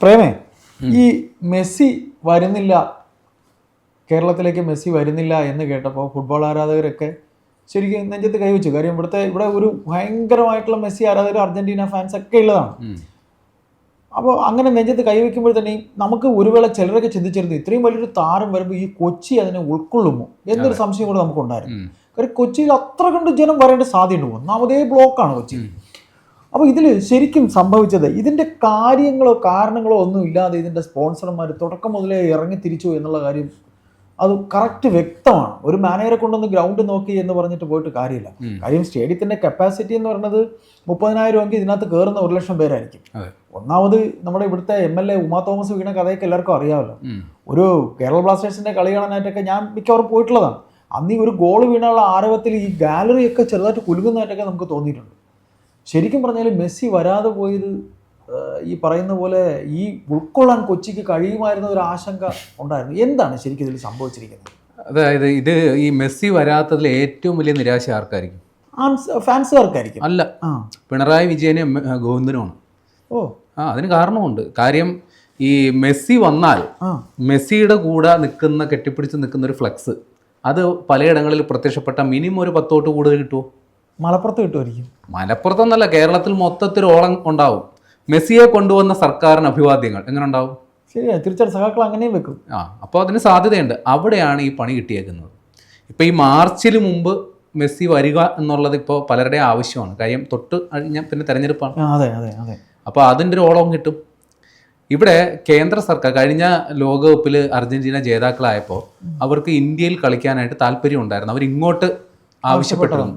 പ്രേമേ ഈ മെസ്സി വരുന്നില്ല കേരളത്തിലേക്ക് മെസ്സി വരുന്നില്ല എന്ന് കേട്ടപ്പോൾ ഫുട്ബോൾ ആരാധകരൊക്കെ ശരിക്കും നെഞ്ചത്ത് കൈവച്ചു. കാര്യം ഇവിടുത്തെ ഇവിടെ ഒരു ഭയങ്കരമായിട്ടുള്ള മെസ്സി ആരാധകർ അർജന്റീന ഫാൻസ് ഒക്കെ ഉള്ളതാണ്. അപ്പോൾ അങ്ങനെ നെഞ്ചത്ത് കൈവയ്ക്കുമ്പോൾ തന്നെ നമുക്ക് ഒരു വേള ചിലരൊക്കെ ചിന്തിച്ചിരുന്നു ഇത്രയും വലിയൊരു താരം വരുമ്പോൾ ഈ കൊച്ചി അതിനെ ഉൾക്കൊള്ളുമോ എന്നൊരു സംശയം കൂടെ നമുക്കുണ്ടായിരുന്നു. കാര്യം കൊച്ചിയിൽ അത്ര കണ്ട് ജനം വരേണ്ട സാധ്യതയുണ്ട്. ഒന്നാമതേ ബ്ലോക്കാണ് കൊച്ചി. അപ്പോൾ ഇതിൽ ശരിക്കും സംഭവിച്ചത് ഇതിന്റെ കാര്യങ്ങളോ കാരണങ്ങളോ ഒന്നും ഇല്ലാതെ ഇതിന്റെ സ്പോൺസർമാർ തുടക്കം മുതലേ ഇറങ്ങി തിരിച്ചു എന്നുള്ള കാര്യം അത് കറക്റ്റ് വ്യക്തമാണ്. ഒരു മാനേജറെ കൊണ്ടൊന്ന് ഗ്രൗണ്ട് നോക്കി എന്ന് പറഞ്ഞിട്ട് പോയിട്ട് കാര്യമില്ല. കാര്യം സ്റ്റേഡിയത്തിന്റെ കപ്പാസിറ്റി എന്ന് പറയുന്നത് മുപ്പതിനായിരം എങ്കിൽ ഇതിനകത്ത് കയറുന്ന ഒരു ലക്ഷം പേരായിരിക്കും. ഒന്നാമത് നമ്മുടെ ഇവിടുത്തെ M L A Uma Thomas വീണ കഥയൊക്കെ എല്ലാവർക്കും അറിയാമല്ലോ. ഒരു കേരള ബ്ലാസ്റ്റേഴ്സിന്റെ കളി കാണാനായിട്ടൊക്കെ ഞാൻ മിക്കവാറും പോയിട്ടുള്ളതാണ്. അന്ന് ഈ ഒരു ഗോൾ വീണുള്ള ആരവത്തിൽ ഈ ഗാലറിയൊക്കെ ചെറുതായിട്ട് കുലുങ്ങുന്നതായിട്ടൊക്കെ നമുക്ക് തോന്നിയിട്ടുണ്ട്. ശരിക്കും പറഞ്ഞാൽ മെസ്സി വരാതെ പോയത് ഈ പറയുന്ന പോലെ ഈ ഉൾക്കൊള്ളാൻ കൊച്ചിക്ക് കഴിയുമായിരുന്ന ഒരു ആശങ്ക ഉണ്ടായിരുന്നു. എന്താണ് ശരിക്കും ഇതിൽ സംഭവിച്ചിരിക്കുന്നത്? അതായത് ഇത് ഈ മെസ്സി വരാത്തതിൽ ഏറ്റവും വലിയ നിരാശ ആർക്കായിരിക്കും? ഫാൻസുകാർക്കായിരിക്കും. അല്ല. പിണറായി വിജയനെ ഗോവിന്ദനുമാണ്. ഓ. ആ അതിന് കാരണമുണ്ട്. കാര്യം ഈ മെസ്സി വന്നാൽ മെസ്സിയുടെ കൂടെ നിൽക്കുന്ന കെട്ടിപ്പിടിച്ച് നിൽക്കുന്ന ഒരു ഫ്ലക്സ് അത് പലയിടങ്ങളിൽ പ്രത്യക്ഷപ്പെട്ട മിനിമം ഒരു പത്തോട്ട് കൂടുതൽ കിട്ടുമോ മലപ്പുറത്ത് കിട്ടുമായിരിക്കും. മലപ്പുറത്തൊന്നല്ല കേരളത്തിൽ മൊത്തത്തിൽ ഓളം ഉണ്ടാവും. മെസ്സിയെ കൊണ്ടുവന്ന സർക്കാരിന് അഭിവാദ്യങ്ങൾ. എങ്ങനെ ഉണ്ടാവും? ശരിയാ തിരിച്ചടി സഹാക്കൾ അങ്ങനെയും വെക്കും. ആ അപ്പോൾ അതിന് സാധ്യതയുണ്ട്. അവിടെയാണ് ഈ പണി കിട്ടിയേക്കുന്നത്. ഇപ്പോൾ ഈ മാർച്ചിന് മുമ്പ് മെസ്സി വരിക എന്നുള്ളത് ഇപ്പോൾ പലരുടെയും ആവശ്യമാണ്. കാര്യം തൊട്ട് കഴിഞ്ഞ പിന്നെ തെരഞ്ഞെടുപ്പാണ്. അതെ അതെ അതെ. അപ്പോൾ അതിന്റെ ഒരു ഓളവും കിട്ടും. ഇവിടെ കേന്ദ്ര സർക്കാർ കഴിഞ്ഞ ലോകകപ്പിൽ അർജന്റീന ജേതാക്കളായപ്പോൾ അവർക്ക് ഇന്ത്യയിൽ കളിക്കാനായിട്ട് താല്പര്യം ഉണ്ടായിരുന്നു അവർ ഇങ്ങോട്ട് ആവശ്യപ്പെട്ടിരുന്നു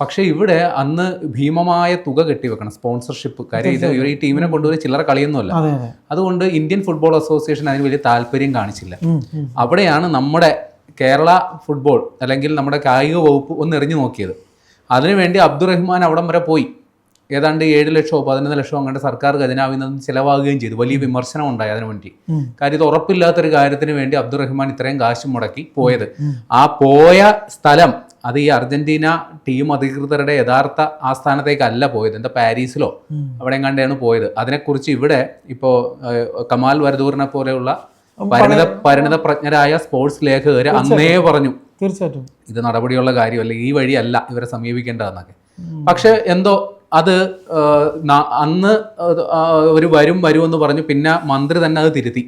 പക്ഷേ ഇവിടെ അന്ന് ഭീമമായ തുക കെട്ടിവെക്കണം. സ്പോൺസർഷിപ്പ് കാര്യം ഇത് ഈ ടീമിനെ കൊണ്ടുപോയി ചില്ലറ കളിയൊന്നുമല്ല. അതെ അതെ. അതുകൊണ്ട് ഇന്ത്യൻ ഫുട്ബോൾ അസോസിയേഷൻ അതിന് വലിയ താല്പര്യം കാണിച്ചില്ല. അവിടെയാണ് നമ്മുടെ കേരള ഫുട്ബോൾ അല്ലെങ്കിൽ നമ്മുടെ കായിക വകുപ്പ് ഒന്ന് എറിഞ്ഞു നോക്കിയത്. അതിനുവേണ്ടി അബ്ദുറഹ്മാൻ അവിടം വരെ പോയി. ഏതാണ്ട് ഏഴ് ലക്ഷമോ പതിനൊന്ന് ലക്ഷമോ അങ്ങനെ സർക്കാർ ഖജനാവിൽ നിന്ന് ചിലവാകുകയും ചെയ്തു. വലിയ വിമർശനം ഉണ്ടായി അതിനു വേണ്ടി. കാര്യം ഇത് ഉറപ്പില്ലാത്തൊരു കാര്യത്തിന് വേണ്ടി അബ്ദുറഹ്മാൻ ഇത്രയും കാശ് മുടക്കി പോയത്. ആ പോയ സ്ഥലം അത് ഈ അർജന്റീന ടീം അധികൃതരുടെ യഥാർത്ഥ ആസ്ഥാനത്തേക്കല്ല പോയത്. എന്താ പാരീസിലോ. അവിടെ എങ്ങാണ്ടാണ് പോയത്. അതിനെക്കുറിച്ച് ഇവിടെ ഇപ്പോൾ കമാൽ വരദൂറിനെ പോലെയുള്ള പരിണിത പരിണിത പ്രജ്ഞരായ സ്പോർട്സ് ലേഖകർ അന്നേ പറഞ്ഞു തീർച്ചയായിട്ടും. ഇത് നടപടിയുള്ള കാര്യമല്ല ഈ വഴിയല്ല ഇവരെ സമീപിക്കേണ്ടതെന്നൊക്കെ. പക്ഷെ എന്തോ അത് അന്ന് ഒരു വരും വരും എന്ന് പറഞ്ഞു പിന്നെ മന്ത്രി തന്നെ അത് തിരുത്തി.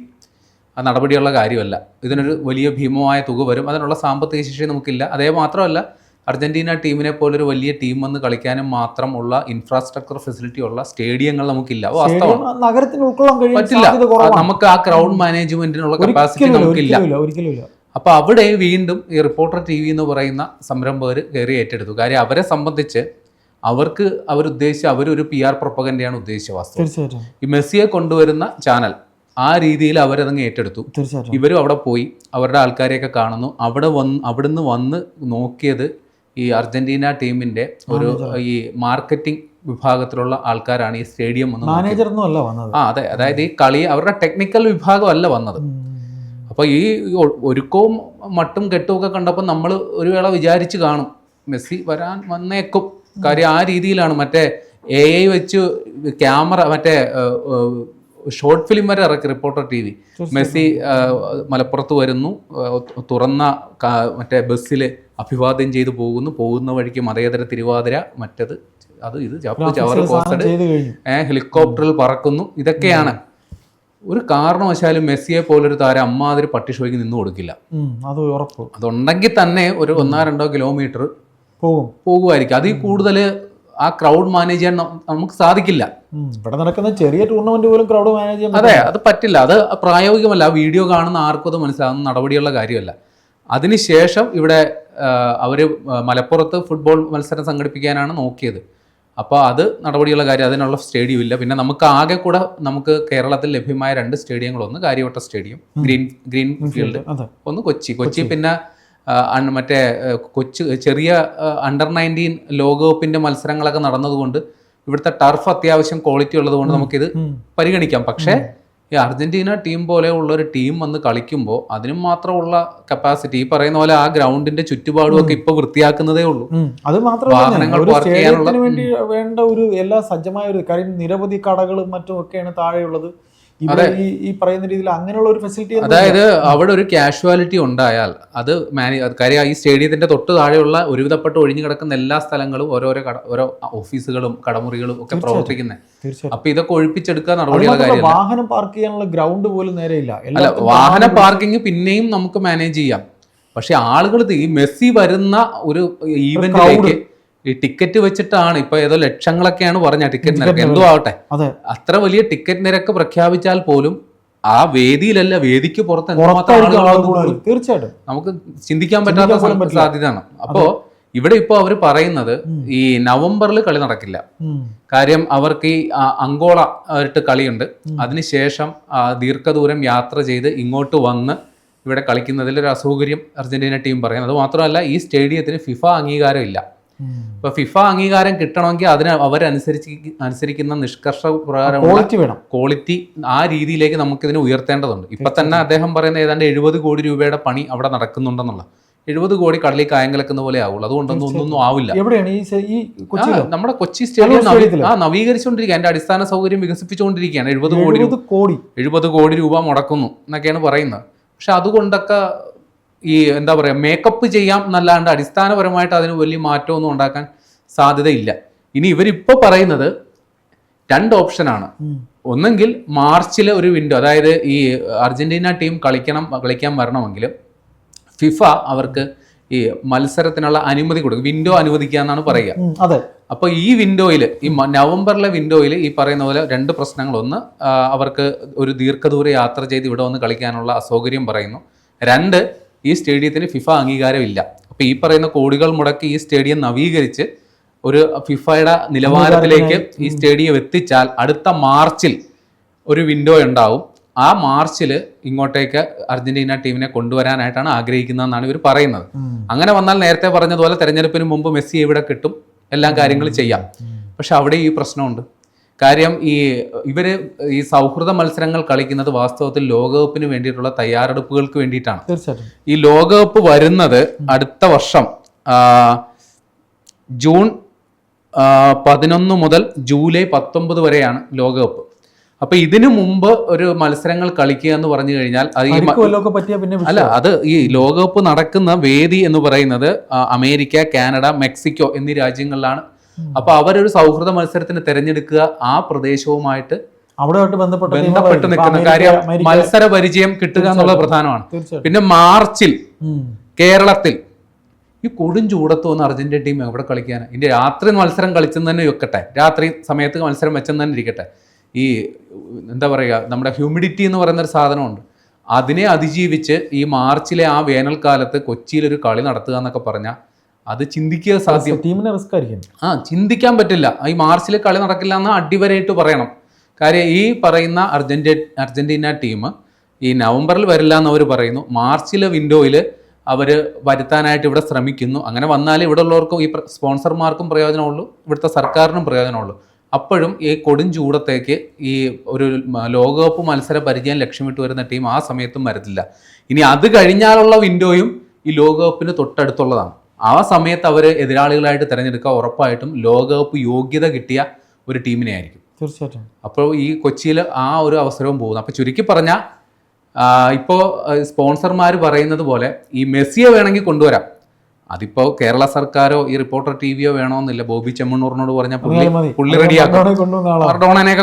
അത് നടപടിയുള്ള കാര്യമല്ല. ഇതിനൊരു വലിയ ഭീമമായ തുക വരും. അതിനുള്ള സാമ്പത്തിക ശേഷി നമുക്കില്ല. അതേ മാത്രമല്ല അർജന്റീന ടീമിനെ പോലൊരു വലിയ ടീം വന്ന് കളിക്കാനും മാത്രം ഉള്ള ഇൻഫ്രാസ്ട്രക്ചർ ഫെസിലിറ്റി ഉള്ള സ്റ്റേഡിയങ്ങൾ നമുക്കില്ല. നഗരത്തിന് ഉൾക്കൊള്ളാൻ പറ്റില്ല. നമുക്ക് ആ ക്രൗഡ് മാനേജ്മെന്റിനുള്ള കപ്പാസിറ്റി നമുക്കില്ല. ഒരിക്കലും അപ്പൊ അവിടെ വീണ്ടും ഈ റിപ്പോർട്ടർ ടി വി എന്ന് പറയുന്ന സംരംഭകർ കയറി ഏറ്റെടുത്തു. കാര്യം അവരെ സംബന്ധിച്ച് അവർക്ക് അവരുദ്ദേശിച്ച അവരൊരു പി ആർ പ്രൊപ്പകന്റെയാണ് ഉദ്ദേശിച്ച വാസ്തു ഈ മെസ്സിയെ കൊണ്ടുവരുന്ന ചാനൽ ആ രീതിയിൽ അവരതങ്ങ് ഏറ്റെടുത്തു. തീർച്ചയായിട്ടും. ഇവരും അവിടെ പോയി. അവരുടെ ആൾക്കാരെയൊക്കെ കാണുന്നു. അവിടെ വന്ന് അവിടുന്ന് വന്ന് നോക്കിയത് ഈ അർജന്റീന ടീമിന്റെ ഒരു ഈ മാർക്കറ്റിംഗ് വിഭാഗത്തിലുള്ള ആൾക്കാരാണ് ഈ സ്റ്റേഡിയം വന്നത്. മാനേജർ അല്ല വന്നത്. ആ അതെ. അതായത് ഈ കളി അവരുടെ ടെക്നിക്കൽ വിഭാഗമല്ല വന്നത്. അപ്പൊ അപ്പോൾ ഈ ഒരുക്കവും മട്ടും കെട്ടും ഒക്കെ കണ്ടപ്പോൾ നമ്മൾ ഒരു വേള വിചാരിച്ച് കാണും. മെസ്സി വരാൻ വന്നേക്കും. കാര്യം ആ രീതിയിലാണ്. മറ്റേ എ ഐ വെച്ച് ക്യാമറ മറ്റേ ഷോർട്ട് ഫിലിം വരെ ഇറക്കി റിപ്പോർട്ടർ ടി വി. മെസ്സി മലപ്പുറത്ത് വരുന്നു തുറന്ന മറ്റേ ബസ്സിൽ അഭിവാദ്യം ചെയ്തു പോകുന്നു. പോകുന്ന വഴിക്ക് മതേതര തിരുവാതിര മറ്റത് അത് ഇത് കഴിഞ്ഞു. ഏഹ് ഹെലികോപ്റ്ററിൽ പറക്കുന്നു. ഇതൊക്കെയാണ്. ഒരു കാരണവശാലും മെസ്സിയെ പോലൊരു താരം അമ്മാതിരി പട്ടിഷോയ്ക്ക് നിന്ന് കൊടുക്കില്ല. അത് ഉറപ്പ്. അതുണ്ടെങ്കിൽ തന്നെ ഒരു ഒന്നോ രണ്ടോ കിലോമീറ്റർ പോകും. പോകുമായിരിക്കും അതിൽ കൂടുതൽ ആ ക്രൗഡ് മാനേജ് ചെയ്യാൻ നമുക്ക് സാധിക്കില്ല. ഇവിടെ നടക്കുന്ന ചെറിയ ടൂർണമെന്റ് പോലും ക്രൗഡ് മാനേജ് ചെയ്യാൻ അതെ അത് പറ്റില്ല. അത് പ്രായോഗികമല്ല. ആ വീഡിയോ കാണുന്ന ആർക്കും അത് മനസ്സിലാകുന്ന നടപടിയുള്ള കാര്യമല്ല. അതിനുശേഷം ഇവിടെ അവർ മലപ്പുറത്ത് ഫുട്ബോൾ മത്സരം സംഘടിപ്പിക്കാനാണ് നോക്കിയത്. അപ്പോൾ അത് നടപടിയുള്ള കാര്യം. അതിനുള്ള സ്റ്റേഡിയം ഇല്ല. പിന്നെ നമുക്ക് ആകെ കൂടെ നമുക്ക് കേരളത്തിൽ ലഭ്യമായ രണ്ട് സ്റ്റേഡിയങ്ങളൊന്ന് Karyavattam stadium green green field ഒന്ന് കൊച്ചി കൊച്ചി. പിന്നെ മറ്റേ കൊച്ചു ചെറിയ അണ്ടർ നയന്റീൻ ലോകകപ്പിന്റെ മത്സരങ്ങളൊക്കെ നടന്നതുകൊണ്ട് ഇവിടുത്തെ ടർഫ് അത്യാവശ്യം ക്വാളിറ്റി ഉള്ളതുകൊണ്ട് നമുക്കിത് പരിഗണിക്കാം. പക്ഷേ ഈ അർജന്റീന ടീം പോലെ ഉള്ള ഒരു ടീം വന്ന് കളിക്കുമ്പോൾ അതിനും മാത്രമുള്ള കപ്പാസിറ്റി ഈ പറയുന്ന പോലെ ആ ഗ്രൗണ്ടിന്റെ ചുറ്റുപാടും ഒക്കെ ഇപ്പൊ വൃത്തിയാക്കുന്നതേ ഉള്ളൂ. അത് മാത്രമല്ല വേണ്ടി ഒരു എല്ലാ സജ്ജമായ ഒരു കാര്യം നിരവധി കടകളും മറ്റും ഒക്കെയാണ് താഴെയുള്ളത്. ഈ പറയുന്ന രീതിയിൽ അങ്ങനെയുള്ള ഒരു ഫെസിലിറ്റി അതായത് അവിടെ ഒരു കാഷ്വാലിറ്റി ഉണ്ടായാൽ അത് മാനേ കാര്യം ഈ സ്റ്റേഡിയത്തിന്റെ തൊട്ട് താഴെയുള്ള ഒരുവിധപ്പെട്ട് ഒഴിഞ്ഞു കിടക്കുന്ന എല്ലാ സ്ഥലങ്ങളും ഓരോരോ കട ഓരോ ഓഫീസുകളും കടമുറികളും ഒക്കെ പ്രവർത്തിക്കുന്നത് അപ്പൊ ഇതൊക്കെ ഒഴിപ്പിച്ചെടുക്കാൻ നടപടിയുള്ള വാഹനം പാർക്ക് ചെയ്യാനുള്ള ഗ്രൗണ്ട് പോലും നേരെയില്ല അല്ല വാഹന പാർക്കിംഗ് പിന്നെയും നമുക്ക് മാനേജ് ചെയ്യാം. പക്ഷെ ആളുകൾ ഈ മെസ്സി വരുന്ന ഒരു ഈവന്റിലേക്ക് ഈ ടിക്കറ്റ് വെച്ചിട്ടാണ് ഇപ്പൊ ഏതോ ലക്ഷങ്ങളൊക്കെയാണ് പറഞ്ഞ ടിക്കറ്റ് നിരക്ക്. എന്തോ ആവട്ടെ അത്ര വലിയ ടിക്കറ്റ് നിരക്ക് പ്രഖ്യാപിച്ചാൽ പോലും ആ വേദിയിലല്ല വേദിക്ക് പുറത്ത് തീർച്ചയായിട്ടും. നമുക്ക് ചിന്തിക്കാൻ പറ്റാത്ത സാധ്യതയാണ്. അപ്പോ ഇവിടെ ഇപ്പോൾ അവർ പറയുന്നത് ഈ നവംബറിൽ കളി നടക്കില്ല. കാര്യം അവർക്ക് ഈ അങ്കോള ആയിട്ട് കളിയുണ്ട്. അതിനുശേഷം ദീർഘദൂരം യാത്ര ചെയ്ത് ഇങ്ങോട്ട് വന്ന് ഇവിടെ കളിക്കുന്നതിൽ ഒരു അസൗകര്യം അർജന്റീന ടീം പറയുന്നത് അത് മാത്രമല്ല ഈ സ്റ്റേഡിയത്തിന് ഫിഫ അംഗീകാരം ഇല്ല ഉം. ഇപ്പൊ ഫിഫ അംഗീകാരം കിട്ടണമെങ്കിൽ അതിന് അവരനുസരിച്ച് അനുസരിക്കുന്ന നിഷ്കർഷ പ്രകാരം ക്വാളിറ്റി വേണം. ക്വാളിറ്റി ആ രീതിയിലേക്ക് നമുക്ക് ഇതിനെ ഉയർത്തേണ്ടതുണ്ട്. ഇപ്പൊ തന്നെ അദ്ദേഹം പറയുന്ന ഏതാണ്ട് എഴുപത് കോടി രൂപയുടെ പണി അവിടെ നടക്കുന്നുണ്ടെന്നുള്ള എഴുപത് കോടി കടലിൽ കായം കലക്കുന്ന പോലെ ആവുള്ളൂ. അതുകൊണ്ടൊന്നും ഒന്നും ആവില്ല. എവിടെയാണ് ഈ നമ്മുടെ കൊച്ചി സ്റ്റേഡിയം ആ നവീകരിച്ചുകൊണ്ടിരിക്കുക അതിന്റെ അടിസ്ഥാന സൗകര്യം വികസിപ്പിച്ചുകൊണ്ടിരിക്കുകയാണ്. എഴുപത് കോടി കോടി. എഴുപത് കോടി രൂപ മുടക്കുന്നു എന്നൊക്കെയാണ് പറയുന്നത്. പക്ഷെ അതുകൊണ്ടൊക്കെ ഈ എന്താ പറയുക മേക്കപ്പ് ചെയ്യാം എന്നല്ലാണ്ട് അടിസ്ഥാനപരമായിട്ട് അതിന് വലിയ മാറ്റമൊന്നും ഉണ്ടാക്കാൻ സാധ്യതയില്ല. ഇനി ഇവരിപ്പോൾ പറയുന്നത് രണ്ട് ഓപ്ഷനാണ്. ഒന്നെങ്കിൽ മാർച്ചിലെ ഒരു വിൻഡോ അതായത് ഈ അർജന്റീന ടീം കളിക്കണം കളിക്കാൻ വരണമെങ്കിൽ ഫിഫ അവർക്ക് ഈ മത്സരത്തിനുള്ള അനുമതി കൊടുക്കും. വിൻഡോ അനുവദിക്കുക എന്നാണ് പറയുക. അതെ. അപ്പോൾ ഈ വിൻഡോയിൽ ഈ നവംബറിലെ വിൻഡോയിൽ ഈ പറയുന്ന പോലെ രണ്ട് പ്രശ്നങ്ങൾ. ഒന്ന് അവർക്ക് ഒരു ദീർഘദൂര യാത്ര ചെയ്ത് ഇവിടെ വന്ന് കളിക്കാനുള്ള അസൗകര്യം പറയുന്നു. രണ്ട് ഈ സ്റ്റേഡിയത്തിന് ഫിഫ അംഗീകാരമില്ല. അപ്പോൾ ഈ പറയുന്ന കോടികൾ മുടക്കി ഈ സ്റ്റേഡിയം നവീകരിച്ച് ഒരു ഫിഫയുടെ നിലവാരത്തിലേക്ക് ഈ സ്റ്റേഡിയം എത്തിച്ചാൽ അടുത്ത മാർച്ചിൽ ഒരു വിൻഡോ ഉണ്ടാവും. ആ മാർച്ചിൽ ഇങ്ങോട്ടേക്ക് അർജന്റീന ടീമിനെ കൊണ്ടുവരാനായിട്ടാണ് ആഗ്രഹിക്കുന്നതെന്നാണ് ഇവർ പറയുന്നത്. അങ്ങനെ വന്നാൽ നേരത്തെ പറഞ്ഞതുപോലെ തെരഞ്ഞെടുപ്പിന് മുമ്പ് മെസ്സി ഇവിടെ കിട്ടും? എല്ലാ കാര്യങ്ങളും ചെയ്യാം. പക്ഷെ അവിടെ ഈ പ്രശ്നമുണ്ട്. കാര്യം ഈ ഇവർ ഈ സൗഹൃദ മത്സരങ്ങൾ കളിക്കുന്നത് വാസ്തവത്തിൽ ലോകകപ്പിന് വേണ്ടിയിട്ടുള്ള തയ്യാറെടുപ്പുകൾക്ക് വേണ്ടിയിട്ടാണ്. തീർച്ചയായിട്ടും. ഈ ലോകകപ്പ് വരുന്നത് അടുത്ത വർഷം ജൂൺ പതിനൊന്ന് മുതൽ ജൂലൈ പത്തൊമ്പത് വരെയാണ് ലോകകപ്പ്. അപ്പൊ ഇതിനു മുമ്പ് ഒരു മത്സരങ്ങൾ കളിക്കുക എന്ന് പറഞ്ഞു കഴിഞ്ഞാൽ അത് ഈ അല്ല അത് ഈ ലോകകപ്പ് നടക്കുന്ന വേദി എന്ന് പറയുന്നത് അമേരിക്ക കാനഡ മെക്സിക്കോ എന്നീ രാജ്യങ്ങളിലാണ് അപ്പൊ അവരൊരു സൗഹൃദ മത്സരത്തിന് തിരഞ്ഞെടുക്കുക ആ പ്രദേശവുമായിട്ട് അവിടെയായിട്ട് ബന്ധപ്പെട്ട. നിൽക്കുന്ന കാര്യം മത്സര പരിചയം കിട്ടുക എന്നുള്ളത് പ്രധാനമാണ്. പിന്നെ മാർച്ചിൽ കേരളത്തിൽ ഈ കൊടും ചൂടത്ത് വന്ന് അർജന്റീന ടീം എവിടെ കളിക്കാൻ ഇതിന്റെ രാത്രി മത്സരം കളിച്ചെന്ന് തന്നെ വെക്കട്ടെ രാത്രി സമയത്ത് മത്സരം വെച്ചെന്ന് തന്നെ ഇരിക്കട്ടെ. ഈ എന്താ പറയുക നമ്മുടെ ഹ്യൂമിഡിറ്റി എന്ന് പറയുന്ന ഒരു സാധനമുണ്ട്. അതിനെ അതിജീവിച്ച് ഈ മാർച്ചിലെ ആ വേനൽക്കാലത്ത് കൊച്ചിയിൽ ഒരു കളി നടത്തുക എന്നൊക്കെ പറഞ്ഞാൽ അത് ചിന്തിക്കുക സാധ്യം. ടീമിന് റിസ്ക് ആയിരിക്കും. ആ ചിന്തിക്കാൻ പറ്റില്ല. ഈ മാർച്ചിൽ കളി നടക്കില്ല എന്ന് അടിവരായിട്ട് പറയണം. കാര്യം ഈ പറയുന്ന അർജന്റീ അർജന്റീന ടീം ഈ നവംബറിൽ വരില്ല എന്ന് അവർ പറയുന്നു. മാർച്ചിലെ വിൻഡോയിൽ അവർ വരുത്താനായിട്ട് ഇവിടെ ശ്രമിക്കുന്നു. അങ്ങനെ വന്നാൽ ഇവിടെ ഉള്ളവർക്കും ഈ സ്പോൺസർമാർക്കും പ്രയോജനമുള്ളൂ. ഇവിടുത്തെ സർക്കാരിനും പ്രയോജനമുള്ളൂ. അപ്പോഴും ഈ കൊടും ചൂടത്തേക്ക് ഈ ഒരു ലോകകപ്പ് മത്സര പരിചയം ലക്ഷ്യമിട്ട് വരുന്ന ടീം ആ സമയത്തും വരത്തില്ല. ഇനി അത് കഴിഞ്ഞാലുള്ള വിൻഡോയും ഈ ലോകകപ്പിന് തൊട്ടടുത്തുള്ളതാണ്. ആ സമയത്ത് അവർ എതിരാളികളായിട്ട് തിരഞ്ഞെടുക്കുക ഉറപ്പായിട്ടും ലോകകപ്പ് യോഗ്യത കിട്ടിയ ഒരു ടീമിനെ ആയിരിക്കും. തീർച്ചയായിട്ടും. അപ്പോൾ ഈ കൊച്ചിയിൽ ആ ഒരു അവസരവും പോകുന്നു. അപ്പോൾ ചുരുക്കി പറഞ്ഞാൽ ഇപ്പോൾ സ്പോൺസർമാർ പറയുന്നത് പോലെ ഈ മെസ്സിയെ വേണമെങ്കിൽ കൊണ്ടുവരാം. അതിപ്പോ കേരള സർക്കാരോ ഈ റിപ്പോർട്ടർ ടി വിയോ വേണമെന്നില്ല ബോബി ചെമ്മണ്ണൂറിനോട് പറഞ്ഞ പുള്ളി പുള്ളി റെഡിയാക്കും.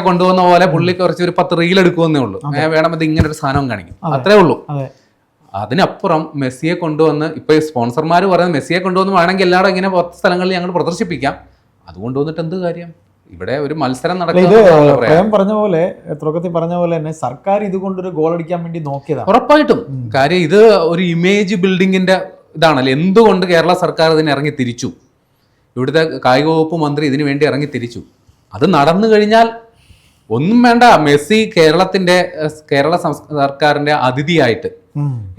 കൊണ്ടുവന്ന പോലെ പുള്ളി കുറച്ച് ഒരു പത്ത് റീൽ എടുക്കുമെന്നേ ഉള്ളൂ. വേണമെങ്കിൽ ഇങ്ങനെ ഒരു സാധനം കാണിക്കും. അത്രേ ഉള്ളൂ. അതിനപ്പുറം മെസ്സിയെ കൊണ്ടുവന്ന് ഇപ്പൊ സ്പോൺസർമാർ പറയുന്നത് മെസ്സിയെ കൊണ്ടുവന്ന് വേണമെങ്കിൽ എല്ലാവരും ഇങ്ങനെ പുറത്ത് സ്ഥലങ്ങളിൽ ഞങ്ങൾ പ്രദർശിപ്പിക്കാം. അതുകൊണ്ട് വന്നിട്ട് എന്ത് കാര്യം? ഇവിടെ ഒരു മത്സരം നടക്കുന്നത് പറഞ്ഞ പോലെ തുടക്കത്തിൽ പറഞ്ഞ പോലെ തന്നെ സർക്കാർ ഇതുകൊണ്ട് ഒരു ഗോൾ അടിക്കാൻ വേണ്ടി നോക്കിയതാണ് ഉറപ്പായിട്ടും. കാര്യം ഇത് ഒരു ഇമേജ് ബിൽഡിങ്ങിന്റെ ഇതാണല്ലോ. എന്തുകൊണ്ട് കേരള സർക്കാർ ഇതിന് ഇറങ്ങി തിരിച്ചു? ഇവിടുത്തെ കായിക വകുപ്പ് മന്ത്രി ഇതിനു വേണ്ടി ഇറങ്ങി തിരിച്ചു. അത് നടന്നു കഴിഞ്ഞാൽ ഒന്നും വേണ്ട. മെസ്സി കേരളത്തിന്റെ കേരള സർക്കാരിന്റെ അതിഥിയായിട്ട്.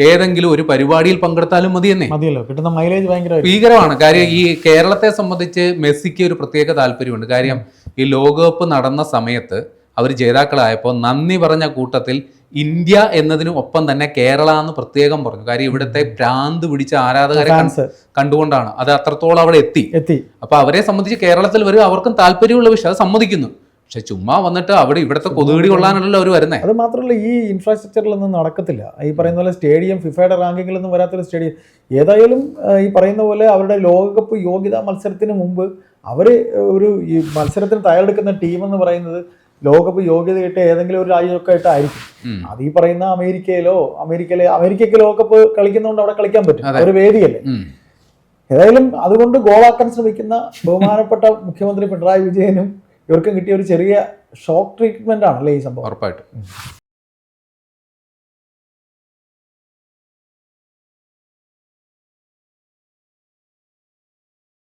ഏതെങ്കിലും ഒരു പരിപാടിയിൽ പങ്കെടുത്താലും മതി മതിയല്ലോ. കിട്ടുന്ന മൈലേജ് ഭയങ്കര ഭീകരമാണ്. കാര്യം ഈ കേരളത്തെ സംബന്ധിച്ച് മെസ്സിക്ക് ഒരു പ്രത്യേക താല്പര്യമുണ്ട്. കാര്യം ഈ ലോകകപ്പ് നടന്ന സമയത്ത് അവർ ജേതാക്കളായപ്പോൾ നന്ദി പറഞ്ഞ കൂട്ടത്തിൽ ഇന്ത്യ എന്നതിനും ഒപ്പം തന്നെ കേരള എന്ന് പ്രത്യേകം പറഞ്ഞു. കാര്യം ഇവിടുത്തെ ഭ്രാന്ത് പിടിച്ച ആരാധകരെ കണ്ടുകൊണ്ടാണ്. അത് അത്രത്തോളം അവിടെ എത്തി. എത്തി. അപ്പൊ അവരെ സംബന്ധിച്ച് കേരളത്തിൽ വരും. അവർക്കും താല്പര്യമുള്ള വിഷയം. അത് സമ്മതിക്കുന്നു. പക്ഷെ ചുമ്മാ വന്നിട്ട് അവിടെ ഇവിടുത്തെ കൊതുകടി കൊള്ളാനല്ലോ അവർ വരുന്നത് അത് മാത്രമല്ല ഈ ഇൻഫ്രാസ്ട്രക്ചറിലൊന്നും നടക്കത്തില്ല. ഈ പറയുന്ന പോലെ സ്റ്റേഡിയം ഫിഫയുടെ റാങ്കിങ്ങിലൊന്നും വരാത്തൊരു സ്റ്റേഡിയം ഏതായാലും ഈ പറയുന്ന പോലെ അവരുടെ ലോകകപ്പ് യോഗ്യതാ മത്സരത്തിന് മുമ്പ് അവർ ഒരു ഈ മത്സരത്തിന് തയ്യാറെടുക്കുന്ന ടീം എന്ന് പറയുന്നത് ലോകകപ്പ് യോഗ്യത കിട്ടിയ ഏതെങ്കിലും ഒരു രാജ്യമൊക്കെ ആയിട്ടായിരിക്കും. അത് ഈ പറയുന്ന അമേരിക്കയിലോ അമേരിക്കയിലെ അമേരിക്കയ്ക്ക് ലോകകപ്പ് കളിക്കുന്നതുകൊണ്ട് അവിടെ കളിക്കാൻ പറ്റും. ഒരു വേദിയല്ലേ? ഏതായാലും അതുകൊണ്ട് ഗോളാക്കാൻ ശ്രമിക്കുന്ന ബഹുമാനപ്പെട്ട മുഖ്യമന്ത്രി പിണറായി വിജയനും ഇവർക്കും കിട്ടിയ ഒരു ചെറിയ ഷോക്ക് ട്രീറ്റ്മെന്റ് ആണല്ലേ ഈ സംഭവം? ഉറപ്പായിട്ടും.